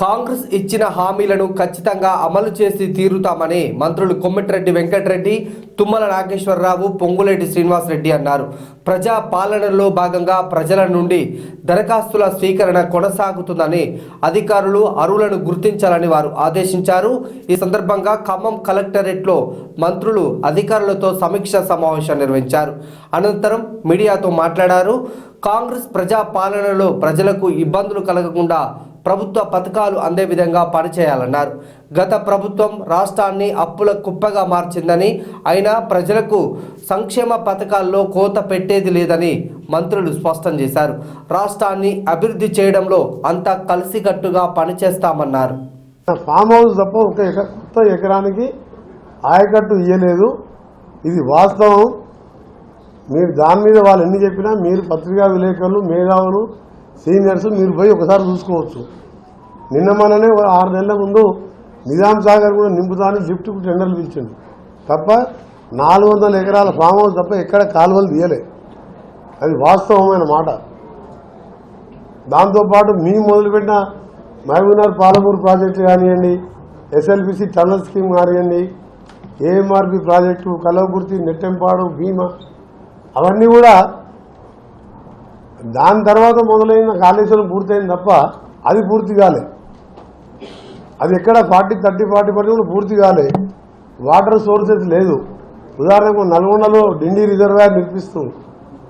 కాంగ్రెస్ ఇచ్చిన హామీలను ఖచ్చితంగా అమలు చేసి తీరుతామని మంత్రులు కొమ్మిటిరెడ్డి వెంకటరెడ్డి తుమ్మల నాగేశ్వరరావు పొంగులేటి శ్రీనివాసరెడ్డి అన్నారు. ప్రజా పాలనలో భాగంగా ప్రజల నుండి దరఖాస్తుల స్వీకరణ కొనసాగుతుందని అధికారులు అరువులను గుర్తించాలని వారు ఆదేశించారు. ఈ సందర్భంగా ఖమ్మం కలెక్టరేట్లో మంత్రులు అధికారులతో సమీక్ష సమావేశం నిర్వహించారు. అనంతరం మీడియాతో మాట్లాడారు. కాంగ్రెస్ ప్రజా పాలనలో ప్రజలకు ఇబ్బందులు కలగకుండా ప్రభుత్వ పథకాలు అందే విధంగా పనిచేయాలన్నారు. గత ప్రభుత్వం రాష్ట్రాన్ని అప్పుల కుప్పగా మార్చిందని అయినా ప్రజలకు సంక్షేమ పథకాల్లో కోత పెట్టేది లేదని మంత్రులు స్పష్టం చేశారు. రాష్ట్రాన్ని అభివృద్ధి చేయడంలో అంతా కలిసికట్టుగా పనిచేస్తామన్నారు. ఫామ్ హౌస్ తప్ప ఒక కొత్త ఎకరానికి ఆయకట్టు ఇయ్యలేదు. ఇది వాస్తవం. మీరు దాని మీద వాళ్ళు ఎన్ని చెప్పినా మీరు పత్రికా విలేకరులు మేధావులు సీనియర్స్ మీరు పోయి ఒకసారి చూసుకోవచ్చు. నిన్న మననే ఆరు నెలల ముందు నిజాం సాగర్ కూడా నింపుతాను లిఫ్ట్కు టెండర్లు పిలిచింది తప్ప నాలుగు వందల ఎకరాల ఫామ్ హౌస్ తప్ప ఎక్కడ కాలువలు తీయలే. అది వాస్తవమైన మాట. దాంతోపాటు మేము మొదలుపెట్టిన మహబూబ్నగర్ పాలమూరు ప్రాజెక్టు కానివ్వండి ఎస్ఎల్పిసి టన్నల్ స్కీమ్ కానివ్వండి ఏఎంఆర్పి ప్రాజెక్టు కలవకుర్తి నెట్టెంపాడు భీమా అవన్నీ కూడా దాని తర్వాత మొదలైన కాళేశ్వరం పూర్తయింది తప్ప అది పూర్తి కాలే. అది ఎక్కడ ఫార్టీ థర్టీ ఫార్టీ పర్సెంట్ పూర్తి కాలే. వాటర్ సోర్సెస్ లేదు. ఉదాహరణకు నల్గొండలో డిండి రిజర్వాయర్ నిర్మిస్తూ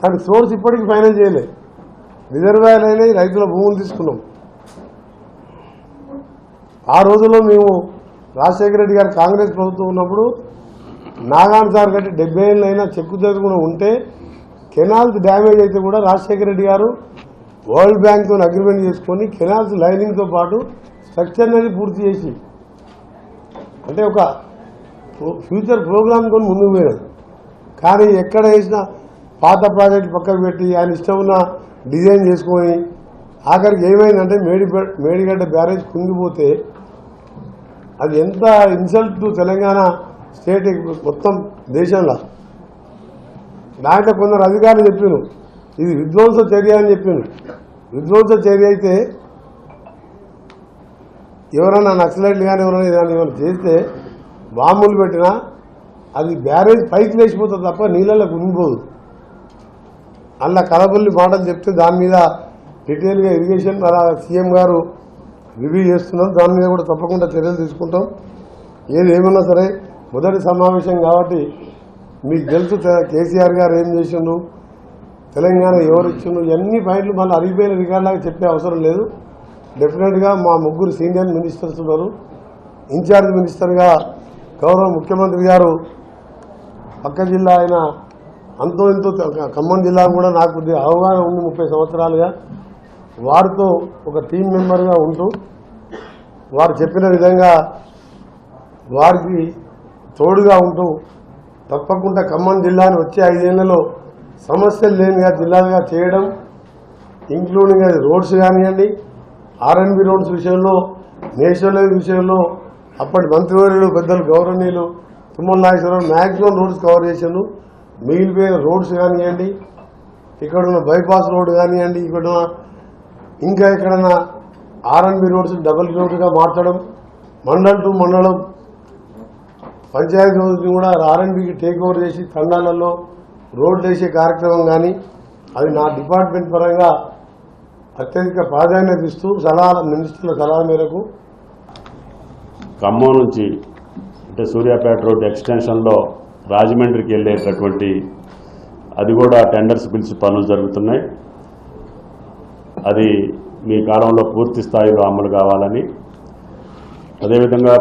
దానికి సోర్స్ ఇప్పటికీ ఫైనల్ చేయలే. రిజర్వాయర్ అయినా రైతుల భూములు తీసుకున్నాం. ఆ రోజుల్లో మేము రాజశేఖర రెడ్డి గారు కాంగ్రెస్ ప్రభుత్వం ఉన్నప్పుడు నాగాన్ సార్ కంటే డెబ్బై ఏళ్ళు అయినా చెక్కు కూడా ఉంటే కెనాల్స్ డ్యామేజ్ అయితే కూడా రాజశేఖర రెడ్డి గారు వరల్డ్ బ్యాంక్తో అగ్రిమెంట్ చేసుకొని కెనాల్స్ లైనింగ్తో పాటు స్ట్రక్చర్ అనేది పూర్తి చేసి అంటే ఒక ఫ్యూచర్ ప్రోగ్రామ్ కొని ముందుకు పోయినాడు కానీ ఎక్కడ వేసినా పాత ప్రాజెక్ట్ పక్కకు పెట్టి ఆయన ఇష్టం ఉన్న డిజైన్ చేసుకొని ఆఖరికి ఏమైందంటే మేడి మేడిగడ్డ బ్యారేజ్ కుంగిపోతే అది ఎంత ఇన్సల్ట్ తెలంగాణ స్టేట్ మొత్తం దేశంలో. దాంట్లో కొందరు అధికారులు చెప్పారు ఇది విధ్వంస చర్య అని చెప్పాను విధ్వంస చర్య అయితే ఎవరైనా నక్సలైట్లు కానీ ఎవరైనా కానీ ఏమైనా చేస్తే బాంబులు పెట్టినా అది బ్యారేజ్ పైకి లేచిపోతుంది తప్ప నీళ్ళలో గుమిపోదు అలా కలబుల్లి మాటలు చెప్తే దాని మీద డీటెయిల్గా ఇరిగేషన్ అలా సీఎం గారు రివ్యూ చేస్తున్నాం దాని మీద కూడా తప్పకుండా చర్యలు తీసుకుంటాం. ఏది ఏమన్నా సరే మొదటి సమావేశం కాబట్టి మీకు తెలుసు కేసీఆర్ గారు ఏం చేసిండు? తెలంగాణ ఎవరు ఇచ్చిండు? ఇవన్నీ పాయింట్లు మళ్ళీ అరిగిపోయిన రికార్డులాగా చెప్పే అవసరం లేదు. డెఫినెట్గా మా ముగ్గురు సీనియర్ మినిస్టర్స్ ఉన్నారు. ఇన్ఛార్జ్ మినిస్టర్గా గౌరవ ముఖ్యమంత్రి గారు పక్క జిల్లా అయిన అంతో ఎంతో ఖమ్మం జిల్లా కూడా నాకు కొద్దిగా అవగాహన ఉంది ముప్పై సంవత్సరాలుగా. వారితో ఒక టీం మెంబర్గా ఉంటూ వారు చెప్పిన విధంగా వారికి తోడుగా ఉంటూ తప్పకుండా ఖమ్మం జిల్లాను వచ్చే ఐదేళ్ళలో సమస్యలు లేనిగా జిల్లాగా చేయడం ఇంక్లూడింగ్ అది రోడ్స్ కానివ్వండి ఆర్ఎన్బి రోడ్స్ విషయంలో నేషనల్ విషయంలో అప్పటి మంత్రివర్యులు పెద్దలు గౌరవనీయులు Tummala Nageswara Rao maximum roads cover చేశాను మిగిలిపోయిన రోడ్స్ కానివ్వండి ఇక్కడ ఉన్న బైపాస్ రోడ్ కానివ్వండి ఇక్కడ ఇంకా ఎక్కడన్నా ఆర్ఎన్బి రోడ్స్ డబుల్ రోడ్డుగా మార్చడం మండల్ టు మండలం పంచాయతీ రోజు కూడా ఆర్ఎండ్బికి టేక్ ఓవర్ చేసి తండాలలో రోడ్లు వేసే కార్యక్రమం కానీ అది నా డిపార్ట్మెంట్ పరంగా అత్యధిక ప్రాధాన్యత ఇస్తూ సలహాల మినిస్టర్ల సలహా మేరకు ఖమ్మం నుంచి అంటే సూర్యాపేట రోడ్ ఎక్స్టెన్షన్లో రాజమండ్రికి వెళ్ళేటటువంటి అది కూడా టెండర్స్ పిలిచి పనులు జరుగుతున్నాయి. అది మీ కాలంలో పూర్తి స్థాయిలో అమలు కావాలని. అదేవిధంగా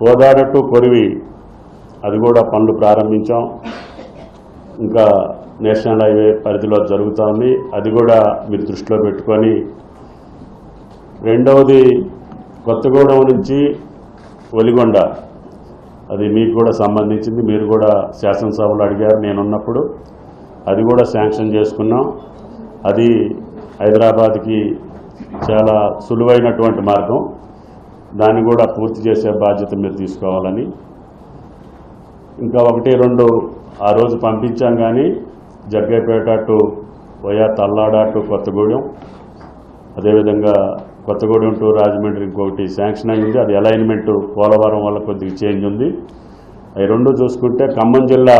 కోదాడ టు కొరివి అది కూడా పనులు ప్రారంభించాం. ఇంకా నేషనల్ హైవే పరిధిలో జరుగుతుంది అది కూడా మీరు దృష్టిలో పెట్టుకొని రెండవది కొత్తగూడెం నుంచి ఒలిగొండ. అది మీకు కూడా సంబంధించింది. మీరు కూడా శాసనసభలో అడిగారు. నేనున్నప్పుడు అది కూడా శాంక్షన్ చేసుకున్నాం. అది హైదరాబాద్కి చాలా సులువైనటువంటి మార్గం. దాన్ని కూడా పూర్తి చేసే బాధ్యత మీరు తీసుకోవాలని ఇంకా ఒకటి రెండు ఆ రోజు పంపించాం కానీ Jaggaiahpet to via Tallada to Kothagudem. అదేవిధంగా కొత్తగూడెం టు రాజమండ్రి ఇంకొకటి శాంక్షన్ అయింది అది అలైన్మెంట్ పోలవరం వల్ల కొద్దిగా చేంజ్ ఉంది. అవి రెండు చూసుకుంటే ఖమ్మం జిల్లా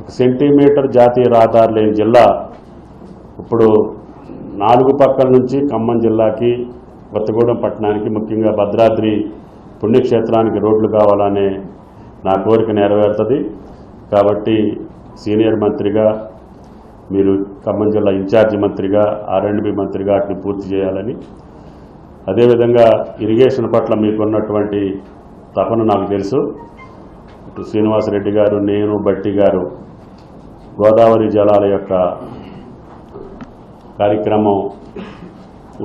ఒక సెంటీమీటర్ జాతీయ రహదారు లేని జిల్లా. ఇప్పుడు నాలుగు పక్కల నుంచి ఖమ్మం జిల్లాకి కొత్తగూడెం పట్టణానికి ముఖ్యంగా భద్రాద్రి పుణ్యక్షేత్రానికి రోడ్లు కావాలనే నా కోరిక నెరవేరుతుంది. కాబట్టి సీనియర్ మంత్రిగా మీరు ఖమ్మం జిల్లా ఇన్ఛార్జి మంత్రిగా ఆర్ఎండ్బి మంత్రిగా వాటిని పూర్తి చేయాలని. అదేవిధంగా ఇరిగేషన్ పట్ల మీకున్నటువంటి తపన నాకు తెలుసు. ఇటు శ్రీనివాసరెడ్డి గారు నేను బట్టి గారు గోదావరి జలాల యొక్క కార్యక్రమం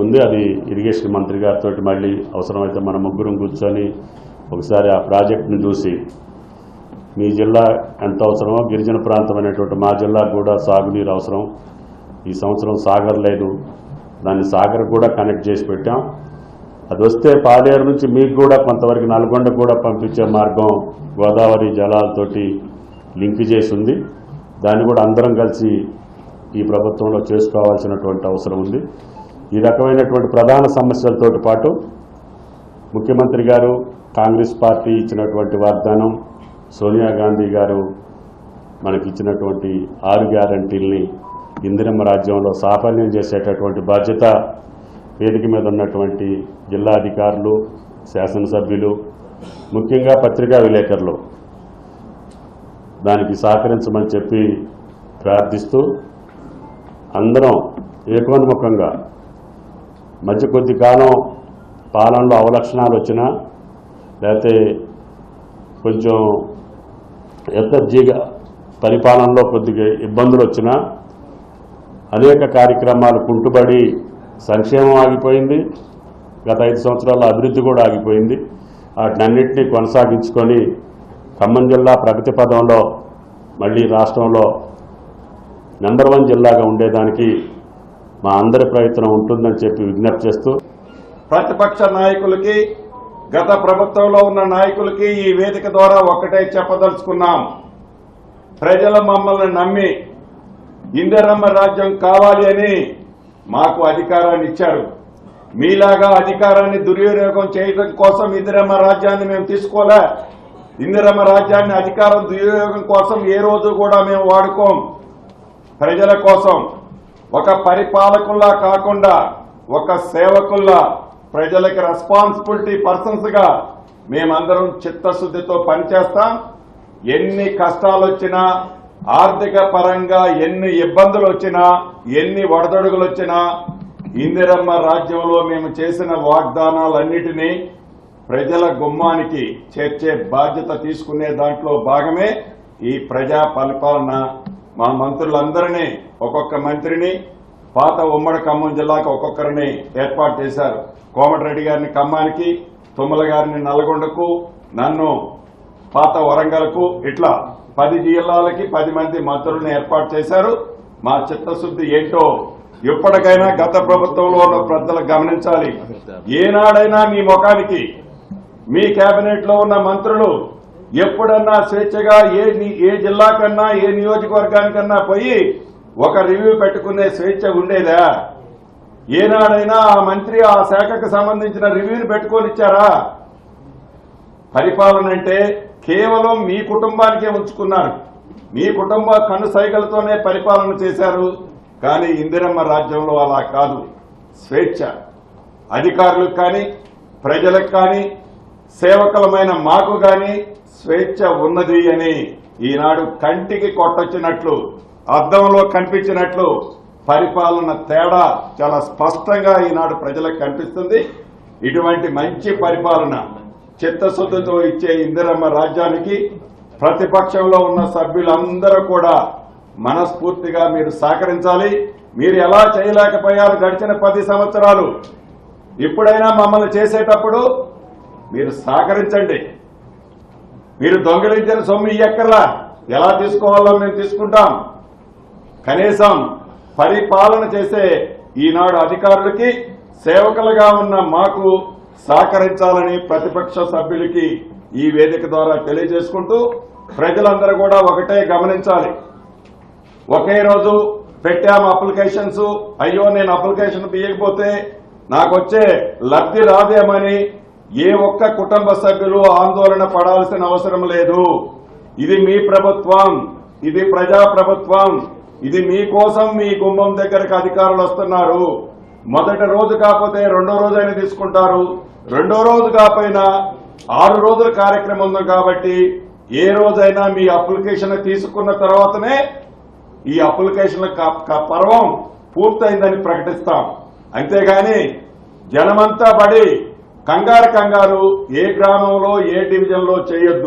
ఉంది. అది ఇరిగేషన్ మంత్రి గారితో మళ్ళీ అవసరమైతే మన ముగ్గురం కూర్చొని ఒకసారి ఆ ప్రాజెక్టును చూసి మీ జిల్లా ఎంత అవసరమో గిరిజన ప్రాంతం అనేటువంటి మా జిల్లా కూడా సాగునీరు అవసరం. ఈ సంవత్సరం సాగర్ లేదు. దాన్ని సాగర్ కూడా కనెక్ట్ చేసి పెట్టాం. అది వస్తే పాలేరు నుంచి మీకు కూడా కొంతవరకు నల్గొండ కూడా పంపించే మార్గం గోదావరి జలాలతోటి లింక్ చేసి ఉంది. దాన్ని కూడా అందరం కలిసి ఈ ప్రభుత్వంలో చేసుకోవాల్సినటువంటి అవసరం ఉంది. ఈ రకమైనటువంటి ప్రధాన సమస్యలతోటి పాటు ముఖ్యమంత్రి గారు కాంగ్రెస్ పార్టీ ఇచ్చినటువంటి వాగ్దానం సోనియా గాంధీ గారు మనకి ఇచ్చినటువంటి ఆరు గ్యారంటీల్ని ఇందిరమ్మ రాజ్యంలో సాఫల్యం చేసేటటువంటి బాధ్యత వేదిక మీద ఉన్నటువంటి జిల్లా అధికారులు శాసనసభ్యులు ముఖ్యంగా పత్రికా విలేకరులు. దానికి సహకరించమని చెప్పి ప్రార్థిస్తూ అందరం ఏకోన్ముఖంగా మధ్య కొద్ది కాలం పాలనలో అవలక్షణాలు వచ్చినా లేకపోతే కొంచెం ఎత్తర్జీగా పరిపాలనలో కొద్దిగా ఇబ్బందులు వచ్చినా అనేక కార్యక్రమాలు కుంటుబడి సంక్షేమం ఆగిపోయింది. గత ఐదు సంవత్సరాల అభివృద్ధి కూడా ఆగిపోయింది. వాటినన్నింటినీ కొనసాగించుకొని ఖమ్మం జిల్లా ప్రగతి పదంలో మళ్ళీ రాష్ట్రంలో నెంబర్ వన్ జిల్లాగా ఉండేదానికి మా అందరి ప్రయత్నం ఉంటుందని చెప్పి విజ్ఞప్తి చేస్తూ ప్రతిపక్ష నాయకులకి గత ప్రభుత్వంలో ఉన్న నాయకులకి ఈ వేదిక ద్వారా ఒక్కటే చెప్పదలుచుకున్నాం. ప్రజలు మమ్మల్ని నమ్మి ఇందిరమ్మ రాజ్యం కావాలి అని మాకు అధికారాన్ని ఇచ్చారు. మీలాగా అధికారాన్ని దుర్వినియోగం చేయడం కోసం ఇందిరమ్మ రాజ్యాన్ని మేము తీసుకోలే. ఇందిరమ్మ రాజ్యాన్ని అధికారం దుర్వినియోగం కోసం ఏ రోజు కూడా మేము వాడుకోం. ప్రజల కోసం ఒక పరిపాలకుల్లా కాకుండా ఒక సేవకుల్లా ప్రజలకి రెస్పాన్సిబిలిటీ పర్సన్స్గా మేమందరం చిత్తశుద్ధితో పనిచేస్తాం. ఎన్ని కష్టాలు వచ్చినా ఆర్థిక పరంగా ఎన్ని ఇబ్బందులు వచ్చినా ఎన్ని వడదడుగులు వచ్చినా ఇందిరమ్మ రాజ్యంలో మేము చేసిన వాగ్దానాలన్నిటినీ ప్రజల గుమ్మానికి చేర్చే బాధ్యత తీసుకునే దాంట్లో భాగమే ఈ ప్రజా పరిపాలన. మా మంత్రులందరినీ ఒక్కొక్క మంత్రిని పాత ఉమ్మడి ఖమ్మం జిల్లాకు ఒక్కొక్కరిని ఏర్పాటు చేశారు. కోమటిరెడ్డి గారిని ఖమ్మానికి తుమ్మల గారిని నల్గొండకు నన్ను పాత వరంగల్కు ఇట్లా పది జిల్లాలకి పది మంది మంత్రులను ఏర్పాటు చేశారు. మా చిత్తశుద్ధి ఏంటో ఎప్పటికైనా గత ప్రభుత్వంలో ఉన్న ప్రజలు గమనించాలి. ఏనాడైనా మీ ముఖానికి మీ కేబినెట్లో ఉన్న మంత్రులు ఎప్పుడన్నా స్వేచ్ఛగా ఏ ఏ జిల్లాకన్నా ఏ నియోజకవర్గానికన్నా పోయి ఒక రివ్యూ పెట్టుకునే స్వేచ్ఛ ఉండేదా? ఏనాడైనా ఆ మంత్రి ఆ శాఖకు సంబంధించిన రివ్యూని పెట్టుకొని ఇచ్చారా? పరిపాలన అంటే కేవలం మీ కుటుంబానికే ఉంచుకున్నారు. మీ కుటుంబ కన్ను సైకిల్తోనే పరిపాలన చేశారు. కానీ ఇందిరమ్మ రాజ్యంలో అలా కాదు. స్వేచ్ఛ. అధికారులకు కానీ ప్రజలకు కానీ సేవకులమైన మాకు కానీ స్వేచ్ఛ ఉన్నది అని ఈనాడు కంటికి కొట్టొచ్చినట్లు అద్దంలో కనిపించినట్లు పరిపాలన తేడా చాలా స్పష్టంగా ఈనాడు ప్రజలకు కనిపిస్తుంది. ఇటువంటి మంచి పరిపాలన చిత్తశుద్ధితో ఇచ్చే ఇందిరమ్మ రాజ్యానికి ప్రతిపక్షంలో ఉన్న సభ్యులందరూ కూడా మనస్ఫూర్తిగా మీరు సహకరించాలి. మీరు ఎలా చేయలేకపోయారు గడిచిన పది సంవత్సరాలు? ఇప్పుడైనా మమ్మల్ని చేసేటప్పుడు మీరు సహకరించండి. మీరు దొంగిలించిన సొమ్ము ఇయ్యక్కర్లా? ఎలా తీసుకోవాలో మేము తీసుకుంటాం. కనీసం పరిపాలన చేసే ఈనాడు అధికారులకి సేవకులుగా ఉన్న మాకు సహకరించాలని ప్రతిపక్ష సభ్యులకి ఈ వేదిక ద్వారా తెలియజేసుకుంటూ ప్రజలందరూ కూడా ఒకటే గమనించాలి. ఒకే రోజు పెట్టాము అప్లికేషన్స్. అయ్యో నేను అప్లికేషన్ తీయకపోతే వచ్చే లబ్ధి రాదేమని ఏ ఒక్క కుటుంబ సభ్యులు ఆందోళన పడాల్సిన అవసరం లేదు. ఇది మీ ప్రభుత్వం ఇది ప్రజా ప్రభుత్వం ఇది మీకోసం మీ కుంభం దగ్గరకు అధికారులు వస్తున్నారు. మొదటి రోజు కాకపోతే రెండో రోజైనా తీసుకుంటారు. రెండో రోజు కాకపోయినా ఆరు రోజుల కార్యక్రమం ఉంది కాబట్టి ఏ రోజైనా మీ అప్లికేషన్ తీసుకున్న తర్వాతనే ఈ అప్లికేషన్ పర్వం పూర్తయిందని ప్రకటిస్తాం. అంతేగాని జనమంతా పడి కంగారు కంగారు ఏ గ్రామంలో ఏ డివిజన్లో చేయొద్దు.